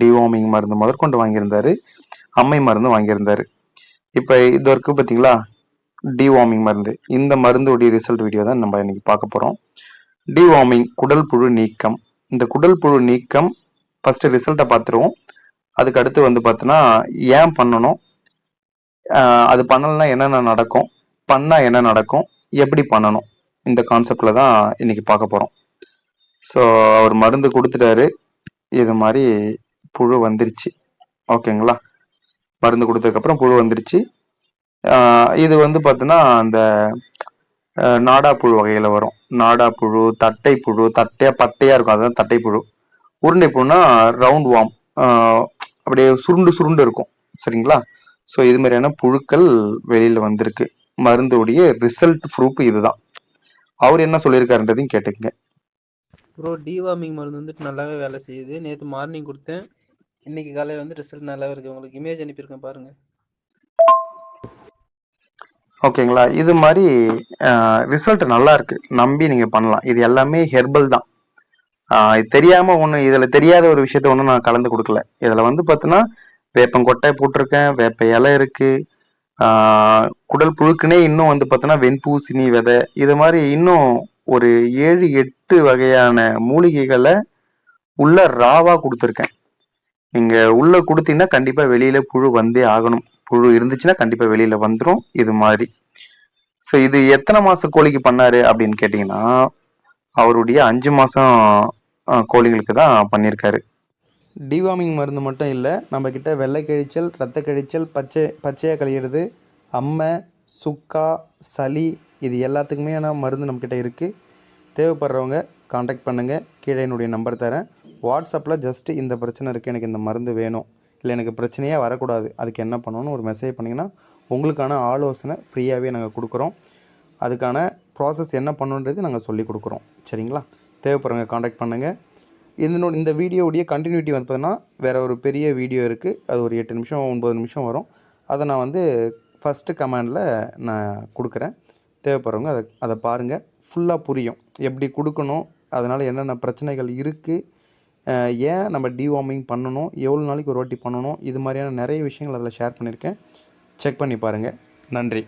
Deworming மருந்து முதற்கொண்டு வாங்கியிருந்தாரு அம்மை மருந்து வாங்கியிருந்தாரு. இப்போ இது வரைக்கும் பார்த்தீங்களா டிவார்மிங் மருந்து. இந்த மருந்துடைய ரிசல்ட் வீடியோ தான் நம்ம இன்னைக்கு பார்க்க போகிறோம் டிவார்மிங் குடல் புழு நீக்கம். இந்த குடல் புழு நீக்கம் ஃபஸ்ட்டு ரிசல்ட்டை பார்த்துருவோம். அதுக்கு அடுத்து வந்து பார்த்தோன்னா ஏன் பண்ணணும்? அது பண்ணலைன்னா என்னென்ன நடக்கும்? பண்ணால் என்ன நடக்கும்? எப்படி பண்ணணும்? இந்த கான்செப்டில் தான் இன்னைக்கு பார்க்க போகிறோம் ஸோ அவர் மருந்து கொடுத்துட்டாரு. இது மாதிரி புழு வந்துருச்சு. ஓகேங்களா? மருந்து கொடுத்ததுக்கப்புறம் புழு வந்துருச்சு. இது வந்து பார்த்தோன்னா அந்த நாடா புழு வகையில் வரும். நாடா புழு தட்டை புழு தட்டையாக பட்டையாக இருக்கும். அதுதான் தட்டை புழு. உருண்டை புழுனா ரவுண்ட் வாம் அப்படியே சுருண்டு சுருண்டு இருக்கும். சரிங்களா? ஸோ இது மாதிரியான புழுக்கள் வெளியில் வந்திருக்கு. மருந்துடைய ரிசல்ட் ப்ரூஃப் இதுதான். அவர் என்ன சொல்லியிருக்காருன்றதையும் கேட்டுக்கங்க. ப்ரோ டிவார்மிங் மருந்து வந்துட்டு நல்லாவே வேலை செய்யுது. நேற்று மார்னிங் கொடுத்தேன். இன்னைக்கு காலையில் வந்து ரிசல்ட் நல்லா இருக்கு. உங்களுக்கு இமேஜ் அனுப்பியிருக்கேன் பாருங்க. ஓகேங்களா? இது மாதிரி ரிசல்ட் நல்லா இருக்கு. நம்பி நீங்க பண்ணலாம். இது எல்லாமே ஹெர்பல் தான். இது தெரியாம ஒண்ணு இதுல தெரியாத ஒரு விஷயத்த ஒன்றும் நான் கலந்து கொடுக்கல. இதுல வந்து பார்த்தீங்கன்னா வேப்பங்கொட்டை போட்டிருக்கேன். வேப்ப இலை இருக்கு. குடல் புழுக்குனே இன்னும் வந்து பார்த்தோன்னா வெண்பூசணி விதை. இது மாதிரி இன்னும் ஒரு ஏழு எட்டு வகையான மூலிகைகளை உள்ள ராவா கொடுத்துருக்கேன். நீங்க உள்ள கொடுத்தீங்கன்னா கண்டிப்பா வெளியில புழு வந்தே ஆகணும். புழு இருந்துச்சுன்னா கண்டிப்பா வெளியில வந்துடும் இது மாதிரி. ஸோ இது எத்தனை மாச கோழிக்கு பண்ணாரு அப்படின்னு கேட்டிங்கன்னா அவருடைய அஞ்சு மாசம் கோழிகளுக்கு தான் பண்ணியிருக்காரு டிவார்மிங் மருந்து மட்டும் இல்லை நம்ம கிட்ட வெள்ளை கழிச்சல் ரத்த கழிச்சல் பச்சை பச்சையாக கழியிறது அம்மை சுக்கா சளி இது எல்லாத்துக்குமே மருந்து நம்மக்கிட்ட இருக்குது தேவைப்படுறவங்க காண்டாக்ட் பண்ணுங்கள் கீழே என்னுடைய நம்பர் தரேன். வாட்ஸ்அப்பில் ஜஸ்ட்டு இந்த பிரச்சனை இருக்குது எனக்கு இந்த மருந்து வேணும் இல்லை எனக்கு பிரச்சனையே வரக்கூடாது அதுக்கு என்ன பண்ணணும்னு ஒரு மெசேஜ் பண்ணிங்கன்னா உங்களுக்கான ஆலோசனை ஃப்ரீயாகவே நாங்கள் கொடுக்குறோம். அதுக்கான ப்ராசஸ் என்ன பண்ணுன்றது நாங்கள் சொல்லி கொடுக்குறோம். சரிங்களா? தேவைப்படுறவங்க காண்டாக்ட் பண்ணுங்கள் இதனோட இந்த வீடியோவுடைய கண்டினியூட்டி வந்து பார்த்தீங்கன்னா வேறு ஒரு பெரிய வீடியோ இருக்குது அது ஒரு எட்டு நிமிஷம் ஒன்பது நிமிஷம் வரும். அதை நான் வந்து ஃபஸ்ட்டு கமாண்டில் நான் கொடுக்குறேன். தேவைப்படுறவங்க அதை அதை பாருங்கள் ஃபுல்லாக புரியும். எப்படி கொடுக்கணும் அதனால் என்னென்ன பிரச்சனைகள் இருக்குது ஏன் நம்ம டிவார்மிங் பண்ணணும்? எவ்வளோ நாளைக்கு ஒரு வாட்டி பண்ணணும்? இது மாதிரியான நிறைய விஷயங்கள் அதில் ஷேர் பண்ணியிருக்கேன். செக் பண்ணி பாருங்கள் நன்றி.